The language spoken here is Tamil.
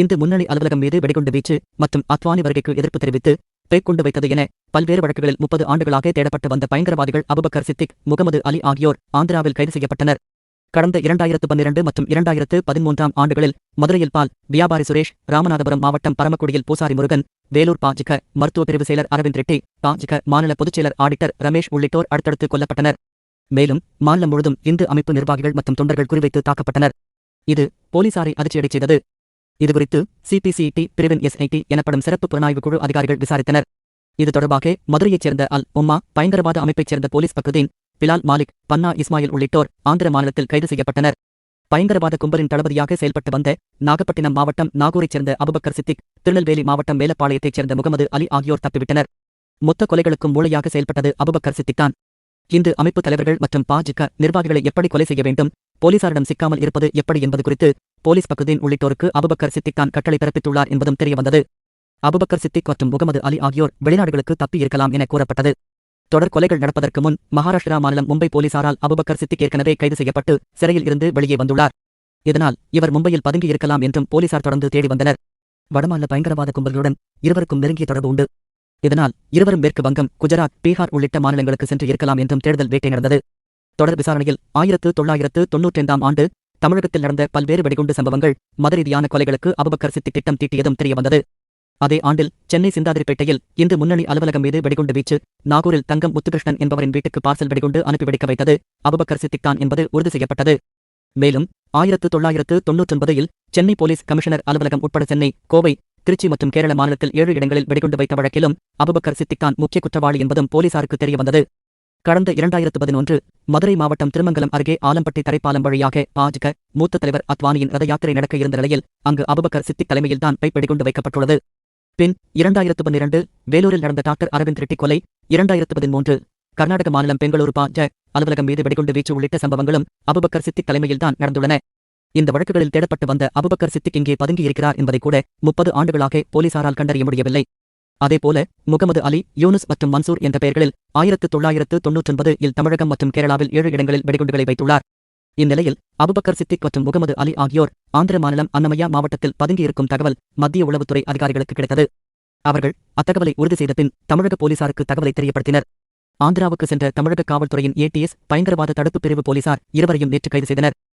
இந்து முன்னணி அலுவலகம் மீது வெடிகுண்டு வீச்சு மற்றும் அத்வானி வருகைக்கு எதிர்ப்பு தெரிவித்து பேக்கொண்டு வைத்தது என பல்வேறு வழக்குகளில் முப்பது ஆண்டுகளாக தேடப்பட்டு வந்த பயங்கரவாதிகள் அபுபக்கர் சித்திக் முகமது அலி ஆகியோர் ஆந்திராவில் கைது செய்யப்பட்டனர். கடந்த இரண்டாயிரத்து பன்னிரண்டு மற்றும் இரண்டாயிரத்து பதிமூன்றாம் ஆண்டுகளில் மதுரையில் பால் வியாபாரி சுரேஷ் ராமநாதபுரம் மாவட்டம் பரமக்குடியில் பூசாரி முருகன் வேலூர் பாஜக மருத்துவ பிரிவு செயலர் அரவிந்த் ரெட்டி பாஜக மாநில பொதுச்செயலர் ஆடிட்டர் ரமேஷ் உள்ளிட்டோர் அடுத்தடுத்து கொல்லப்பட்டனர். மேலும் மாநிலம் முழுதும் இந்து அமைப்பு நிர்வாகிகள் மற்றும் தொண்டர்கள் குறிவைத்து தாக்கப்பட்டனர். இது போலீசாரை அதிர்ச்சியடை செய்தது. இதுகுறித்து சிபிசிடி பிரிவின் எஸ்ஐடி எனப்படும் சிறப்பு புலனாய்வு குழு அதிகாரிகள் விசாரித்தனர். இது தொடர்பாக மதுரையைச் சேர்ந்த அல் உம்மா பயங்கரவாத அமைப்பைச் சேர்ந்த போலீஸ் பக்ருதீன் பிலால் மாலிக் பன்னா இஸ்மாயில் உள்ளிட்டோர் ஆந்திர மாநிலத்தில் கைது செய்யப்பட்டனர். பயங்கரவாத கும்பலின் தளபதியாக செயல்பட்டு வந்த நாகப்பட்டினம் மாவட்டம் நாகூரைச் சேர்ந்த அபுபக்கர் சித்திக் திருநெல்வேலி மாவட்டம் மேலப்பாளையத்தைச் சேர்ந்த முகமது அலி ஆகியோர் தப்பிவிட்டனர். மொத்த கொலைகளுக்கும் மூளையாக செயல்பட்டது அபுபக்கர் சித்திக்தான் இந்து அமைப்பு தலைவர்கள் மற்றும் பாஜக நிர்வாகிகளை எப்படி கொலை செய்ய வேண்டும்? போலீசாரிடம் சிக்காமல் இருப்பது எப்படி என்பது குறித்து போலீஸ் பக்குதீன் உள்ளிட்டோருக்கு அபுபக்கர் சித்திக் தான் கட்டளை பிறப்பித்துள்ளார் என்பதும் தெரியவந்தது. அபுபக்கர் சித்திக் மற்றும் முகமது அலி ஆகியோர் வெளிநாடுகளுக்கு தப்பி இருக்கலாம் என கூறப்பட்டது. தொடர் கொலைகள் நடப்பதற்கு முன் மகாராஷ்டிரா மாநிலம் மும்பை போலீசாரால் அபுபக்கர் சித்திக் ஏற்கனவே கைது செய்யப்பட்டு சிறையில் இருந்து வெளியே வந்துள்ளார். இதனால் இவர் மும்பையில் பதுங்கி இருக்கலாம் என்றும் போலீசார் தொடர்ந்து தேடி வந்தனர். வடமாநில பயங்கரவாத கும்பல்களுடன் இருவருக்கும் நெருங்கிய தொடர்பு உண்டு. இதனால் இருவரும் மேற்கு வங்கம் குஜராத் பீகார் உள்ளிட்ட மாநிலங்களுக்கு சென்று இருக்கலாம் என்றும் தேடுதல் வேட்டை நடந்தது. தொடர் விசாரணையில் ஆயிரத்து தொள்ளாயிரத்து தொன்னூற்றைந்தாம் ஆண்டு தமிழகத்தில் நடந்த பல்வேறு வெடிகுண்டு சம்பவங்கள் மதரீதியான கொலைகளுக்கு அபுபக்கர் சித்தி திட்டம் தீட்டியதும் தெரியவந்தது. அதே ஆண்டில் சென்னை சிந்தாதிரிப்பேட்டையில் இந்து முன்னணி அலுவலகம் மீது வெடிகுண்டு வீச்சு நாகூரில் தங்கம் முத்துகிருஷ்ணன் என்பவரின் வீட்டுக்கு பார்சல் வெடிகுண்டு அனுப்பி வெடிக்க வைத்தது அபுபக்கர் சித்திக்தான் என்பது உறுதி செய்யப்பட்டது. மேலும் ஆயிரத்து தொள்ளாயிரத்து தொன்னூற்றொன்பதில் சென்னை போலீஸ் கமிஷனர் அலுவலகம் உட்பட சென்னை கோவை திருச்சி மற்றும் கேரள மாநிலத்தில் ஏழு இடங்களில் வெடிகுண்டு வைத்த வழக்கிலும் அபுபக்கர் சித்திக்தான் முக்கிய குற்றவாளி என்பதும் போலீசாருக்கு தெரியவந்தது. கடந்த இரண்டாயிரத்து பதினொன்று மதுரை மாவட்டம் திருமங்கலம் அருகே ஆலம்பட்டி தரைப்பாலம் வழியாக பாஜக மூத்த தலைவர் அத்வானியின் ரத யாத்திரை நடக்க இருந்த நிலையில் அங்கு அபுபக்கர் சித்திக் தலைமையில்தான் பைப் வெடிகுண்டு வைக்கப்பட்டுள்ளது. பின் இரண்டாயிரத்து பன்னிரண்டு வேலூரில் நடந்த டாக்டர் அரவிந்த் ரெட்டி கொலை இரண்டாயிரத்து பதிமூன்று கர்நாடக மாநிலம் பெங்களூரு பாஜ அலுவலகம் மீது வெடிகுண்டு வீச்சு உள்ளிட்ட சம்பவங்களும் அபுபக்கர் சித்திக் தலைமையில்தான் நடந்துள்ளன. இந்த வழக்குகளில் தேடப்பட்டு வந்த அபுபக்கர் சித்திக் இங்கே பதுங்கியிருக்கிறார் என்பதை கூட முப்பது ஆண்டுகளாக போலீசாரால் கண்டறிய முடியவில்லை. அதேபோல முகமது அலி யூனுஸ் மற்றும் மன்சூர் என்ற பெயர்களில் ஆயிரத்து தொள்ளாயிரத்து தொன்னூற்றொன்பது இல் தமிழகம் மற்றும் கேரளாவில் ஏழு இடங்களில் வெடிகுண்டுகளை வைத்துள்ளார். இந்நிலையில் அபுபக்கர் சித்திக் மற்றும் முகமது அலி ஆகியோர் ஆந்திர மாநிலம் அன்னமையா மாவட்டத்தில் பதுங்கியிருக்கும் தகவல் மத்திய உளவுத்துறை அதிகாரிகளுக்கு கிடைத்தது. அவர்கள் அத்தகவலை உறுதி செய்த பின் தமிழக போலீசாருக்கு தகவலை தெரியப்படுத்தினர். ஆந்திராவுக்கு சென்ற தமிழக காவல்துறையின் ஏடிஎஸ் பயங்கரவாத தடுப்புப் பிரிவு போலீசார் இருவரையும் நேற்று கைது செய்தனர்.